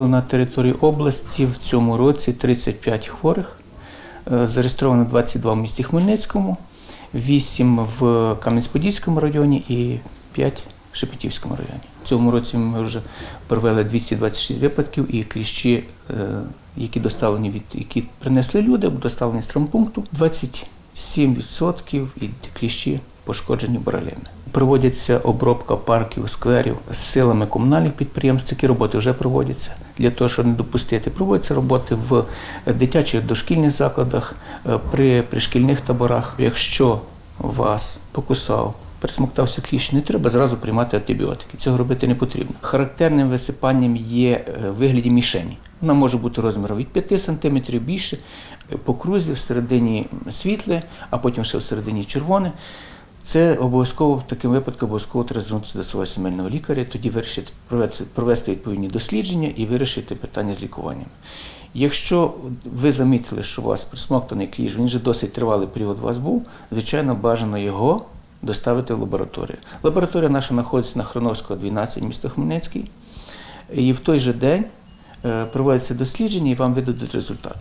На території області в цьому році 35 хворих, Е, зареєстровано 22 в місті Хмельницькому, 8 в Кам'янець-Подільському районі і 5 в Шепетівському районі. В цьому році ми вже провели 226 випадків і кліщі, е, які доставлені від які принесли люди, доставлені з травмпункту, 27% і кліщі пошкоджені барелеми. Проводиться обробка парків, скверів з силами комунальних підприємств. Такі роботи вже проводяться для того, щоб не допустити. Проводяться роботи в дитячих дошкільних закладах, е, при пришкільних таборах. Якщо вас покусав, присмоктався кліщ, не треба зразу приймати антибіотики. Цього робити не потрібно. Характерним висипанням є е, вигляді мішені. Вона може бути розміром від 5 см більше, е, по крузі всередині світле, а потім ще всередині червоне. Це обов'язково в такому випадку обов'язково треба звернутися до свого сімейного лікаря, тоді вирішити провести, відповідні дослідження і вирішити питання з лікуванням. Якщо ви замітили, що у вас присмоктаний кліж, він вже досить тривалий період у вас був, звичайно, бажано його доставити в лабораторію. Лабораторія наша знаходиться на Хроновського, 12, місто Хмельницький. І в той же день е, проводиться дослідження і вам видадуть результат.